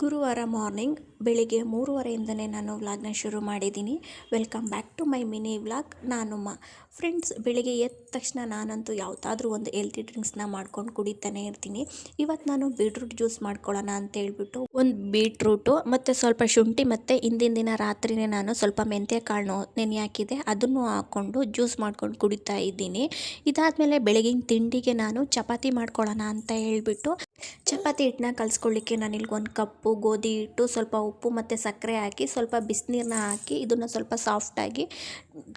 ಗುರುವಾರ ಮಾರ್ನಿಂಗ್ ಬೆಳಿಗ್ಗೆ ಮೂರುವರೆಯಿಂದನೇ ನಾನು ವ್ಲಾಗ್ನ ಶುರು ಮಾಡಿದ್ದೀನಿ. Welcome back to my mini vlog. ನಾನು ಮ, ಫ್ರೆಂಡ್ಸ್, ಬೆಳಿಗ್ಗೆ ಎದ್ದ ತಕ್ಷಣ ನಾನಂತೂ ಯಾವುದಾದ್ರೂ ಒಂದು ಹೆಲ್ತಿ ಡ್ರಿಂಕ್ಸ್ನ ಮಾಡ್ಕೊಂಡು ಕುಡಿತಾನೆ ಇರ್ತೀನಿ. ಇವತ್ತು ನಾನು ಬೀಟ್ರೂಟ್ ಜ್ಯೂಸ್ ಮಾಡ್ಕೊಳ್ಳೋಣ ಅಂತ ಹೇಳ್ಬಿಟ್ಟು ಒಂದು ಬೀಟ್ರೂಟು ಮತ್ತು ಸ್ವಲ್ಪ ಶುಂಠಿ ಮತ್ತು ಹಿಂದಿನ ದಿನ ರಾತ್ರಿನೇ ನಾನು ಸ್ವಲ್ಪ ಮೆಂತ್ಯ ಕಾಳು ನೆನೆ ಹಾಕಿದೆ. ಅದನ್ನು ಹಾಕ್ಕೊಂಡು ಜ್ಯೂಸ್ ಮಾಡ್ಕೊಂಡು ಕುಡಿತಾ ಇದ್ದೀನಿ. ಇದಾದಮೇಲೆ ಬೆಳಗಿನ ತಿಂಡಿಗೆ ನಾನು ಚಪಾತಿ ಮಾಡ್ಕೊಳ್ಳೋಣ ಅಂತ ಹೇಳ್ಬಿಟ್ಟು ಚಪಾತಿ ಹಿಟ್ಟನ್ನ ಕಲಿಸ್ಕೊಳ್ಳಿಕ್ಕೆ ನಾನಿಲ್ಲಿ ಒಂದು ಕಪ್ಪು ಗೋಧಿ ಹಿಟ್ಟು, ಸ್ವಲ್ಪ ಉಪ್ಪು ಮತ್ತು ಸಕ್ಕರೆ ಹಾಕಿ, ಸ್ವಲ್ಪ ಬಿಸಿನೀರನ್ನ ಹಾಕಿ, ಇದನ್ನು ಸ್ವಲ್ಪ ಸಾಫ್ಟಾಗಿ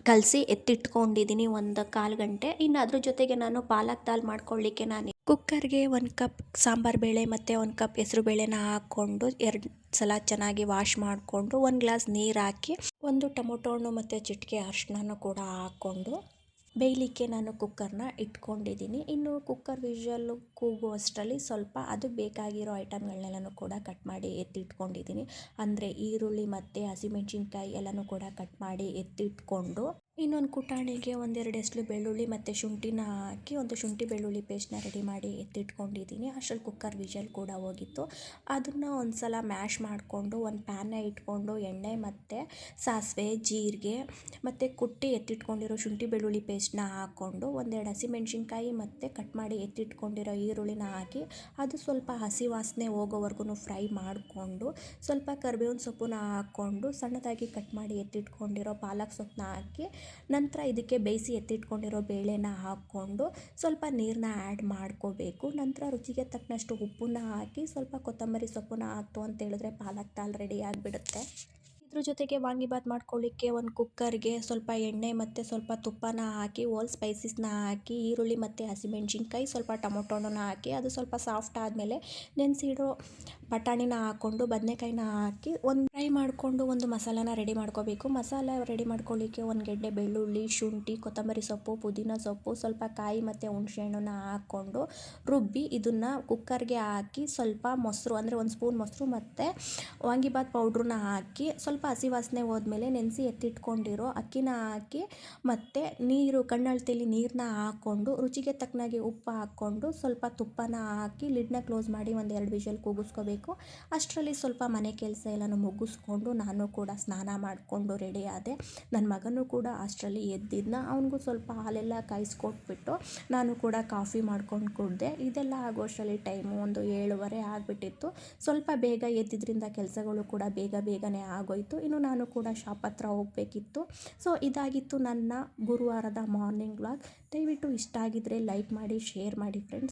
ಕಲಸಿ ಎತ್ತಿಟ್ಕೊಂಡಿದ್ದೀನಿ ಒಂದು ಕಾಲು ಗಂಟೆ. ಇನ್ನು ಅದ್ರ ಜೊತೆಗೆ ನಾನು ಪಾಲಕ್ ದಾಲ್ ಮಾಡ್ಕೊಳ್ಳಿಕ್ಕೆ ನಾನು ಕುಕ್ಕರ್ಗೆ ಒಂದು ಕಪ್ ಸಾಂಬಾರು ಬೇಳೆ ಮತ್ತು ಒಂದು ಕಪ್ ಹೆಸರು ಬೇಳೆನ ಹಾಕ್ಕೊಂಡು ಎರಡು ಸಲ ಚೆನ್ನಾಗಿ ವಾಶ್ ಮಾಡಿಕೊಂಡು ಒಂದು ಗ್ಲಾಸ್ ನೀರು ಹಾಕಿ, ಒಂದು ಟೊಮೊಟೊ ಹಣ್ಣು ಮತ್ತು ಚಿಟಿಕೆ ಅರ್ಶಿನ ಕೂಡ ಹಾಕ್ಕೊಂಡು ಬೇಯಲಿಕ್ಕೆ ನಾನು ಕುಕ್ಕರ್ನ ಇಟ್ಕೊಂಡಿದ್ದೀನಿ. ಇನ್ನು ಕುಕ್ಕರ್ ವಿಷಲ್ಲು ಕೂಗುವಷ್ಟರಲ್ಲಿ ಸ್ವಲ್ಪ ಅದು ಬೇಕಾಗಿರೋ ಐಟಮ್ಗಳನ್ನೆಲ್ಲನೂ ಕೂಡ ಕಟ್ ಮಾಡಿ ಎತ್ತಿಟ್ಕೊಂಡಿದ್ದೀನಿ. ಅಂದರೆ ಈರುಳ್ಳಿ, ಮತ್ತು ಹಸಿಮೆಣ್ಸಿನ್ಕಾಯಿ ಎಲ್ಲನೂ ಕೂಡ ಕಟ್ ಮಾಡಿ ಎತ್ತಿಟ್ಕೊಂಡು ಇನ್ನೊಂದು ಕುಟಾಣಿಗೆ ಒಂದೆರಡು ಎಸಳು ಬೆಳ್ಳುಳ್ಳಿ ಮತ್ತು ಶುಂಠಿನ ಹಾಕಿ ಒಂದು ಶುಂಠಿ ಬೆಳ್ಳುಳ್ಳಿ ಪೇಸ್ಟನ್ನ ರೆಡಿ ಮಾಡಿ ಎತ್ತಿಟ್ಕೊಂಡಿದ್ದೀನಿ. ಅಷ್ಟರಲ್ಲಿ ಕುಕ್ಕರ್ ವಿಷಲ್ ಕೂಡ ಹೋಗಿತ್ತು. ಅದನ್ನು ಒಂದು ಸಲ ಮ್ಯಾಶ್ ಮಾಡಿಕೊಂಡು ಒಂದು ಪ್ಯಾನ್ನ ಇಟ್ಕೊಂಡು ಎಣ್ಣೆ ಮತ್ತು ಸಾಸಿವೆ, ಜೀರಿಗೆ ಮತ್ತು ಕುಟ್ಟಿ ಎತ್ತಿಟ್ಕೊಂಡಿರೋ ಶುಂಠಿ ಬೆಳ್ಳುಳ್ಳಿ ಪೇಸ್ಟನ್ನ ಹಾಕ್ಕೊಂಡು ಒಂದೆರಡು ಹಸಿಮೆಣ್ಸಿನ್ಕಾಯಿ ಮತ್ತು ಕಟ್ ಮಾಡಿ ಎತ್ತಿಟ್ಕೊಂಡಿರೋ ಈರುಳ್ಳಿನ ಹಾಕಿ ಅದು ಸ್ವಲ್ಪ ಹಸಿ ವಾಸನೆ ಹೋಗೋವರೆಗೂ ಫ್ರೈ ಮಾಡಿಕೊಂಡು ಸ್ವಲ್ಪ ಕರಿಬೇವಿನ ಸೊಪ್ಪನ್ನ ಹಾಕ್ಕೊಂಡು ಸಣ್ಣದಾಗಿ ಕಟ್ ಮಾಡಿ ಎತ್ತಿಟ್ಕೊಂಡಿರೋ ಪಾಲಕ್ ಸೊಪ್ಪನ್ನ ಹಾಕಿ ನಂತರ ಇದಕ್ಕೆ ಬೇಯಿಸಿ ಎತ್ತಿಟ್ಕೊಂಡಿರೋ ಬೇಳೆನ ಹಾಕ್ಕೊಂಡು ಸ್ವಲ್ಪ ನೀರನ್ನ ಆ್ಯಡ್ ಮಾಡ್ಕೋಬೇಕು. ನಂತರ ರುಚಿಗೆ ತಕ್ಕನಷ್ಟು ಉಪ್ಪನ್ನ ಹಾಕಿ ಸ್ವಲ್ಪ ಕೊತ್ತಂಬರಿ ಸೊಪ್ಪನ್ನ ಹಾಕ್ತು ಅಂತ ಹೇಳಿದ್ರೆ ಪಾಲಕ್ ತಾಲ್ ರೆಡಿ ಆಗಿಬಿಡುತ್ತೆ. ಇದ್ರ ಜೊತೆಗೆ ವಾಂಗಿಬಾತ್ ಮಾಡ್ಕೊಳ್ಳಿಕ್ಕೆ ಒಂದು ಕುಕ್ಕರ್ಗೆ ಸ್ವಲ್ಪ ಎಣ್ಣೆ ಮತ್ತು ಸ್ವಲ್ಪ ತುಪ್ಪನ ಹಾಕಿ ಓಲ್ ಸ್ಪೈಸಸ್ನ ಹಾಕಿ, ಈರುಳ್ಳಿ ಮತ್ತು ಹಸಿಮೆಣ್ಸಿನ್ಕಾಯಿ, ಸ್ವಲ್ಪ ಟೊಮೊಟೊ ಹಾಕಿ, ಅದು ಸ್ವಲ್ಪ ಸಾಫ್ಟ್ ಆದಮೇಲೆ ನೆನೆಸಿಡೋ ಬಟಾಣಿನ ಹಾಕ್ಕೊಂಡು ಬದನೆಕಾಯಿನ ಹಾಕಿ ಒಂದು ಫ್ರೈ ಮಾಡಿಕೊಂಡು ಒಂದು ಮಸಾಲಾನ ರೆಡಿ ಮಾಡ್ಕೋಬೇಕು. ಮಸಾಲ ರೆಡಿ ಮಾಡ್ಕೊಳ್ಳಿಕ್ಕೆ ಒಂದು ಗೆಡ್ಡೆ ಬೆಳ್ಳುಳ್ಳಿ, ಶುಂಠಿ, ಕೊತ್ತಂಬರಿ ಸೊಪ್ಪು, ಪುದೀನ ಸೊಪ್ಪು, ಸ್ವಲ್ಪ ಕಾಯಿ ಮತ್ತು ಹುಣಸೆಹಣ್ಣನ್ನ ಹಾಕ್ಕೊಂಡು ರುಬ್ಬಿ ಇದನ್ನು ಕುಕ್ಕರ್ಗೆ ಹಾಕಿ ಸ್ವಲ್ಪ ಮೊಸರು, ಅಂದರೆ ಒಂದು ಸ್ಪೂನ್ ಮೊಸರು ಮತ್ತು ವಾಂಗಿಬಾತ್ ಪೌಡ್ರನ್ನ ಹಾಕಿ ಸ್ವಲ್ಪ ಹಸಿ ವಾಸನೆ ಹೋದ್ಮೇಲೆ ನೆನೆಸಿ ಎತ್ತಿಟ್ಕೊಂಡಿರೋ. ಅಕ್ಕಿನ ಹಾಕಿ ಮತ್ತು ನೀರು, ಕಣ್ಣಳ್ತಿಲಿ ನೀರನ್ನ ಹಾಕ್ಕೊಂಡು, ರುಚಿಗೆ ತಕ್ಕನಾಗಿ ಉಪ್ಪು ಹಾಕ್ಕೊಂಡು, ಸ್ವಲ್ಪ ತುಪ್ಪನ ಹಾಕಿ ಲಿಡ್ನ ಕ್ಲೋಸ್ ಮಾಡಿ ಒಂದು ಎರಡು ವಿಷಲ್ ಕೂಗಿಸ್ಕೋಬೇಕು. ಅಷ್ಟರಲ್ಲಿ ಸ್ವಲ್ಪ ಮನೆ ಕೆಲಸ ಎಲ್ಲನೂ ಮುಗಿಸ್ಕೊಂಡು ನಾನು ಕೂಡ ಸ್ನಾನ ಮಾಡಿಕೊಂಡು ರೆಡಿ ಆದೆ. ನನ್ನ ಮಗನೂ ಕೂಡ ಅಷ್ಟರಲ್ಲಿ ಎದ್ದಿದ್ನ. ಅವನಿಗೂ ಸ್ವಲ್ಪ ಹಾಲೆಲ್ಲ ಕಾಯಿಸ್ಕೊಟ್ಬಿಟ್ಟು ನಾನು ಕೂಡ ಕಾಫಿ ಮಾಡ್ಕೊಂಡು ಕುಡಿದೆ. ಇದೆಲ್ಲ ಆಗೋಷ್ಟರಲ್ಲಿ ಟೈಮು ಒಂದು ಏಳುವರೆ ಆಗಿಬಿಟ್ಟಿತ್ತು. ಸ್ವಲ್ಪ ಬೇಗ ಎದ್ದಿದ್ದರಿಂದ ಕೆಲಸಗಳು ಕೂಡ ಬೇಗ ಬೇಗನೆ ಆಗೋಯಿತು. ಇನ್ನು ನಾನು ಕೂಡ ಶಾಪ್ ಹತ್ರ ಹೋಗಬೇಕಿತ್ತು. ಸೊ ಇದಾಗಿತ್ತು ನನ್ನ ಗುರುವಾರದ ಮಾರ್ನಿಂಗ್ ವ್ಲಾಗ್ ದಯವಿಟ್ಟು ಇಷ್ಟ ಆಗಿದ್ದರೆ ಲೈಕ್ ಮಾಡಿ ಶೇರ್ ಮಾಡಿ ಫ್ರೆಂಡ್ಸ್